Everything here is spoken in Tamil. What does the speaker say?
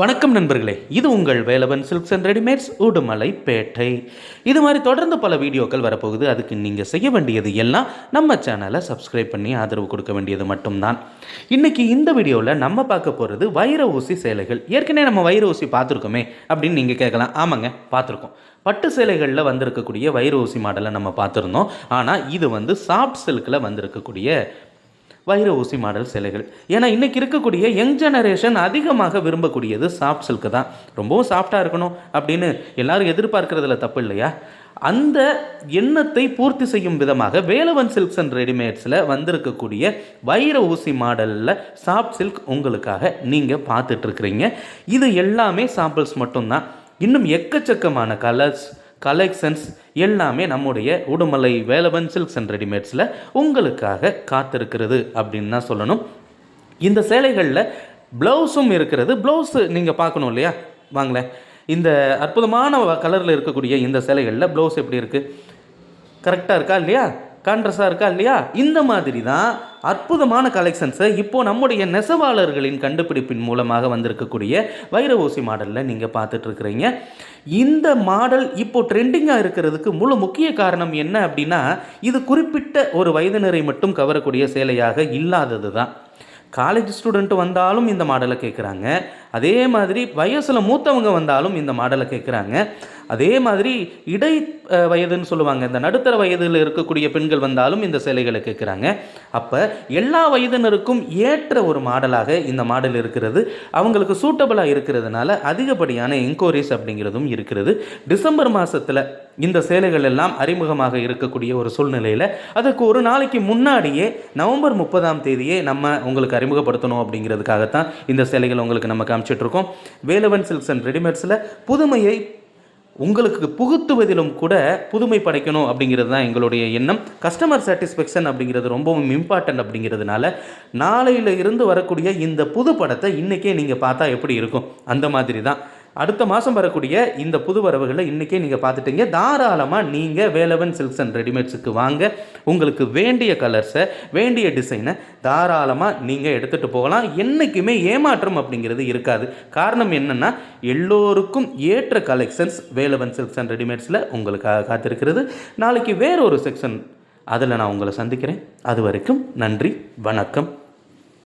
வணக்கம் நண்பர்களே இது உங்கள் Velavan silks and readymades Udumalaipettai. இது மாதிரி தொடர்ந்து பல வீடியோக்கள் வரப்போகுது. அதுக்கு நீங்கள் செய்ய வேண்டியது எல்லாம் நம்ம சேனலை சப்ஸ்கிரைப் பண்ணி ஆதரவு கொடுக்க வேண்டியது மட்டும்தான். இன்னைக்கு இந்த வீடியோவில் நம்ம பார்க்க போகிறது வைர ஊசி சேலைகள். ஏற்கனவே நம்ம வைர ஊசி பார்த்துருக்கோமே அப்படின்னு நீங்கள் கேட்கலாம். ஆமாங்க பார்த்துருக்கோம். பட்டு சேலைகளில் வந்திருக்கக்கூடிய வைர ஊசி மாடலை நம்ம பார்த்துருந்தோம். ஆனால் இது வந்து சாஃப்ட் சில்கில் வந்திருக்கக்கூடிய வைர ஊசி மாடல் சிலைகள். ஏன்னா இன்றைக்கி இருக்கக்கூடிய யங் ஜெனரேஷன் அதிகமாக விரும்பக்கூடியது சாஃப்ட் சில்க்கு தான். ரொம்பவும் சாஃப்டாக இருக்கணும் அப்படின்னு எல்லாரும் எதிர்பார்க்கறதுல தப்பு இல்லையா? அந்த எண்ணத்தை பூர்த்தி செய்யும் விதமாக வேலவன் சில்க்ஸ் அண்ட் ரெடிமேட்ஸில் வந்திருக்கக்கூடிய வைர ஊசி மாடலில் சாஃப்ட் சில்க் உங்களுக்காக நீங்கள் பார்த்துட்ருக்குறீங்க இது எல்லாமே சாம்பிள்ஸ் மட்டும்தான். இன்னும் எக்கச்சக்கமான கலர்ஸ் கலெக்ஷன்ஸ் எல்லாமே நம்முடைய உடுமலை வேலவன் சில்க்ஸ் அண்ட் ரெடிமேட்ஸில் உங்களுக்காக காத்திருக்கிறது அப்படின்னு தான் சொல்லணும். இந்த சேலைகளில் ப்ளவுஸும் இருக்கிறது. ப்ளவுஸு நீங்கள் பார்க்கணும் இல்லையா? வாங்களேன். இந்த அற்புதமான கலரில் இருக்கக்கூடிய இந்த சேலைகளில் ப்ளவுஸ் எப்படி இருக்குது கரெக்டாக இருக்கா இல்லையா? கான்ட்ரஸாக இருக்கா இல்லையா? இந்த மாதிரி தான் அற்புதமான கலெக்ஷன்ஸை இப்போ நம்முடைய நெசவாளர்களின் கண்டுபிடிப்பின் மூலமாக வந்திருக்கக்கூடிய வைர ஊசி மாடலில் நீங்கள் பார்த்துட்ருக்குறீங்க இந்த மாடல் இப்போ ட்ரெண்டிங்காக இருக்கிறதுக்கு முழு முக்கிய காரணம் என்ன அப்படின்னா இது குறிப்பிட்ட ஒரு வயதினரை மட்டும் கவரக்கூடிய சேலையாக இல்லாதது தான் காலேஜ் ஸ்டூடெண்ட் வந்தாலும் இந்த மாடலை கேட்குறாங்க அதே மாதிரி வயசில் மூத்தவங்க வந்தாலும் இந்த மாடலை கேட்குறாங்க அதே மாதிரி இடை வயதுன்னு சொல்லுவாங்க. இந்த நடுத்தர வயதில் இருக்கக்கூடிய பெண்கள் வந்தாலும் இந்த சேலைகளை கேட்குறாங்க அப்போ எல்லா வயதினருக்கும் ஏற்ற ஒரு மாடலாக இந்த மாடல் இருக்கிறது. அவங்களுக்கு சூட்டபிளாக இருக்கிறதுனால அதிகப்படியான என்கொயரிஸ் அப்படிங்கிறதும் இருக்கிறது. டிசம்பர் மாதத்தில் இந்த சேலைகள் எல்லாம் அறிமுகமாக இருக்கக்கூடிய ஒரு சூழ்நிலையில் அதுக்கு ஒரு நாளைக்கு முன்னாடியே நவம்பர் முப்பதாம் தேதியே நம்ம உங்களுக்கு அறிமுகப்படுத்தணும் அப்படிங்கிறதுக்காகத்தான் இந்த சேலைகள் உங்களுக்கு நம்ம காமிச்சிட்ருக்கோம். வேலவன் சில்க்ஸ் அண்ட் ரெடிமேட்ஸில் புதுமையை உங்களுக்கு புகுத்துவதிலும் கூட புதுமை படைக்கணும் அப்படிங்கிறது தான் எங்களுடைய எண்ணம். கஸ்டமர் சாட்டிஸ்ஃபேக்ஷன் அப்படிங்கிறது ரொம்பவும் இம்பார்ட்டன்ட் அப்படிங்கிறதுனால நாளையில இருந்து வரக்கூடிய இந்த புது படத்தை இன்றைக்கே நீங்கள் பார்த்தா எப்படி இருக்கும்? அந்த மாதிரி தான். அடுத்த மாதம் வரக்கூடிய இந்த புது வரவுகளை இன்றைக்கே நீங்கள் பார்த்துட்டீங்க. தாராளமாக நீங்கள் வேலவன் சில்க்ஸ் அண்ட் ரெடிமேட்ஸுக்கு வாங்க. உங்களுக்கு வேண்டிய கலர்ஸை வேண்டிய டிசைனை தாராளமாக நீங்கள் எடுத்துகிட்டு போகலாம். என்றைக்குமே ஏமாற்றம் அப்படிங்கிறது இருக்காது. காரணம் என்னென்னா எல்லோருக்கும் ஏற்ற கலெக்ஷன்ஸ் வேலவன் சில்க்ஸ் அண்ட் ரெடிமேட்ஸில் உங்களுக்காக காத்திருக்கிறது. நாளைக்கு வேறொரு செக்ஷன் அதில் நான் உங்களை சந்திக்கிறேன். அது வரைக்கும் நன்றி வணக்கம்.